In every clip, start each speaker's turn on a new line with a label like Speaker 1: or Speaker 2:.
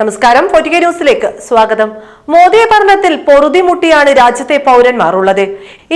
Speaker 1: നമസ്കാരം. ഫോർട്ടിക ന്യൂസിലേക്ക് സ്വാഗതം. മോദി ഭരണത്തിൽ പൊറുതിമുട്ടിയാണ് രാജ്യത്തെ പൗരന്മാർ ഉള്ളത്.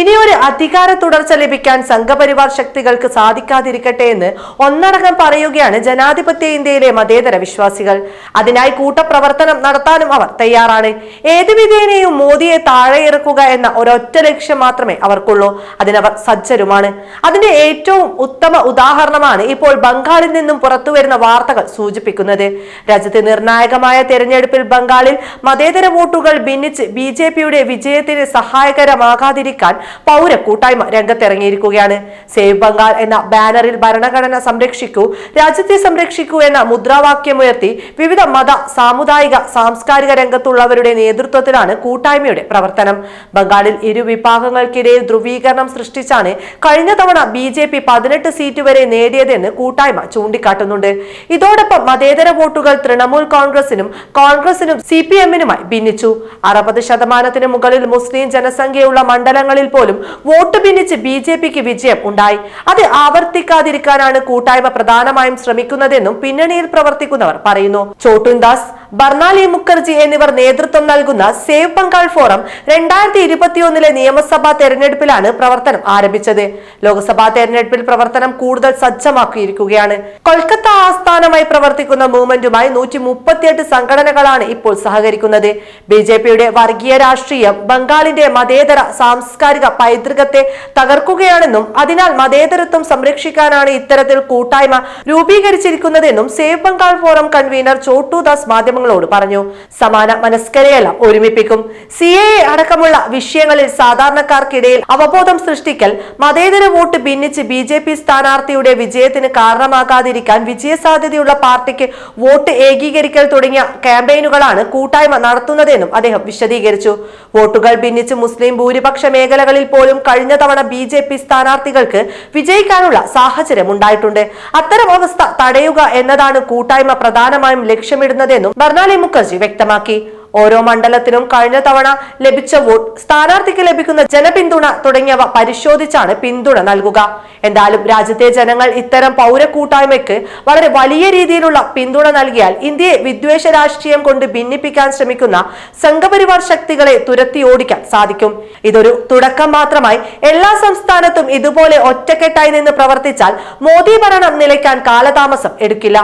Speaker 1: ഇനിയൊരു അധികാര തുടർച്ച ലഭിക്കാൻ സംഘപരിവാർ ശക്തികൾക്ക് സാധിക്കാതിരിക്കട്ടെ എന്ന് ഒന്നടങ്കം പറയുകയാണ് ജനാധിപത്യ ഇന്ത്യയിലെ മതേതര വിശ്വാസികൾ. അതിനായി കൂട്ടപ്രവർത്തനം നടത്താനും അവർ തയ്യാറാണ്. ഏത് വിധേനയും മോദിയെ താഴെ ഇറക്കുക എന്ന ഒരൊറ്റ ലക്ഷ്യം മാത്രമേ അവർക്കുള്ളൂ. അതിനവർ സജ്ജരുമാണ്. അതിന്റെ ഏറ്റവും ഉത്തമ ഉദാഹരണമാണ് ഇപ്പോൾ ബംഗാളിൽ നിന്നും പുറത്തുവരുന്ന വാർത്തകൾ സൂചിപ്പിക്കുന്നത്. രാജ്യത്തെ നിർണായകമായ തെരഞ്ഞെടുപ്പിൽ ബംഗാളിൽ മതേതര വോട്ടുകൾ ഭിന്നിച്ച് ബി ജെ പിയുടെ വിജയത്തിന് സഹായകരമാകാതിരിക്കാൻ പൗര കൂട്ടായ്മ രംഗത്തിറങ്ങിയിരിക്കുകയാണ്. സേവ് ബംഗാൾ എന്ന ബാനറിൽ ഭരണഘടന സംരക്ഷിക്കൂ രാജ്യത്തെ സംരക്ഷിക്കൂ എന്ന മുദ്രാവാക്യമുയർത്തി വിവിധ മത സാമുദായിക സാംസ്കാരിക രംഗത്തുള്ളവരുടെ നേതൃത്വത്തിലാണ് കൂട്ടായ്മയുടെ പ്രവർത്തനം. ബംഗാളിൽ ഇരു വിഭാഗങ്ങൾക്കിടയിൽ ധ്രുവീകരണം സൃഷ്ടിച്ചാണ് കഴിഞ്ഞ തവണ ബി ജെ പി പതിനെട്ട് സീറ്റ് വരെ നേടിയതെന്ന് കൂട്ടായ്മ ചൂണ്ടിക്കാട്ടുന്നുണ്ട്. ഇതോടൊപ്പം മതേതര വോട്ടുകൾ തൃണമൂൽ കോൺഗ്രസിനും കോൺഗ്രസിനും സി പി എമ്മിനുമായി ഭിന്നിച്ചു. അറുപത് ശതമാനത്തിന് മുകളിൽ മുസ്ലിം ജനസംഖ്യയുള്ള മണ്ഡലങ്ങളിൽ പോലും വോട്ട് ഭിന്നിച്ച് ബി ജെ പിക്ക് വിജയം ഉണ്ടായി. അത് ആവർത്തിക്കാതിരിക്കാനാണ് കൂട്ടായ്മ പ്രധാനമായും ശ്രമിക്കുന്നതെന്നും പിന്നണിയിൽ പ്രവർത്തിക്കുന്നവർ പറയുന്നു. ചോട്ടുൻദാസ് ബർണാലി മുഖർജി എന്നിവർ നേതൃത്വം നൽകുന്ന സേവ് ബംഗാൾ ഫോറം രണ്ടായിരത്തി ഇരുപത്തിയൊന്നിലെ നിയമസഭാ തെരഞ്ഞെടുപ്പിലാണ് പ്രവർത്തനം ആരംഭിച്ചത്. ലോക്സഭാ തെരഞ്ഞെടുപ്പിൽ പ്രവർത്തനം കൂടുതൽ സജ്ജമാക്കിയിരിക്കുകയാണ്. കൊൽക്കത്ത ആസ്ഥാനമായി പ്രവർത്തിക്കുന്ന മൂവ്മെന്റുമായി നൂറ്റി മുപ്പത്തിയെട്ട് സംഘടനകളാണ് ഇപ്പോൾ സഹകരിക്കുന്നത്. ബി ജെ പിയുടെ വർഗീയ രാഷ്ട്രീയം ബംഗാളിന്റെ മതേതര സാംസ്കാരിക പൈതൃകത്തെ തകർക്കുകയാണെന്നും അതിനാൽ മതേതരത്വം സംരക്ഷിക്കാനാണ് ഇത്തരത്തിൽ കൂട്ടായ്മ രൂപീകരിച്ചിരിക്കുന്നതെന്നും save Bengal forum convener Chhotudas മാധ്യമങ്ങളോട് പറഞ്ഞു സമാന മനസ്കരെയെല്ലാം ഒരുമിപ്പിക്കും. സി എ അടക്കമുള്ള വിഷയങ്ങളിൽ സാധാരണക്കാർക്കിടയിൽ അവബോധം സൃഷ്ടിക്കൽ മതേതര വോട്ട് ഭിന്നിച്ച് ബി ജെ പി സ്ഥാനാർത്ഥിയുടെ വിജയത്തിന് കാരണമാകാതിരിക്കാൻ വിജയസാധ്യതയുള്ള പാർട്ടിക്ക് വോട്ട് ഏകീകരിക്കൽ തുടങ്ങിയ ക്യാമ്പയിനുകളാണ് കൂട്ടായ്മ നടത്തുന്നതെന്നും അദ്ദേഹം വിശദീകരിച്ചു. വോട്ടുകൾ ഭിന്നിച്ച് മുസ്ലിം ഭൂരിപക്ഷ മേഖലകളിൽ പോലും കഴിഞ്ഞ തവണ ബി ജെ പി സ്ഥാനാർത്ഥികൾക്ക് വിജയിക്കാനുള്ള സാഹചര്യം ഉണ്ടായിട്ടുണ്ട് അത്തരം അവസ്ഥ തടയുക എന്നതാണ് കൂട്ടായ്മ പ്രധാനമായും ലക്ഷ്യമിടുന്നതെന്നും ബർണാലി മുഖർജി വ്യക്തമാക്കി. ഓരോ മണ്ഡലത്തിനും കഴിഞ്ഞ തവണ ലഭിച്ച വോട്ട് സ്ഥാനാർത്ഥിക്ക് ലഭിക്കുന്ന ജനപിന്തുണ തുടങ്ങിയവ പരിശോധിച്ചാണ് പിന്തുണ നൽകുക. എന്തായാലും രാജ്യത്തെ ജനങ്ങൾ ഇത്തരം പൗര കൂട്ടായ്മയ്ക്ക് വളരെ വലിയ രീതിയിലുള്ള പിന്തുണ നൽകിയാൽ ഇന്ത്യയെ വിദ്വേഷ രാഷ്ട്രീയം കൊണ്ട് ഭിന്നിപ്പിക്കാൻ ശ്രമിക്കുന്ന സംഘപരിവാർ ശക്തികളെ തുരത്തി ഓടിക്കാൻ സാധിക്കും. ഇതൊരു തുടക്കം മാത്രമായി എല്ലാ സംസ്ഥാനത്തും ഇതുപോലെ ഒറ്റക്കെട്ടായി നിന്ന് പ്രവർത്തിച്ചാൽ മോദി ഭരണം നിലയ്ക്കാൻ കാലതാമസം എടുക്കില്ല.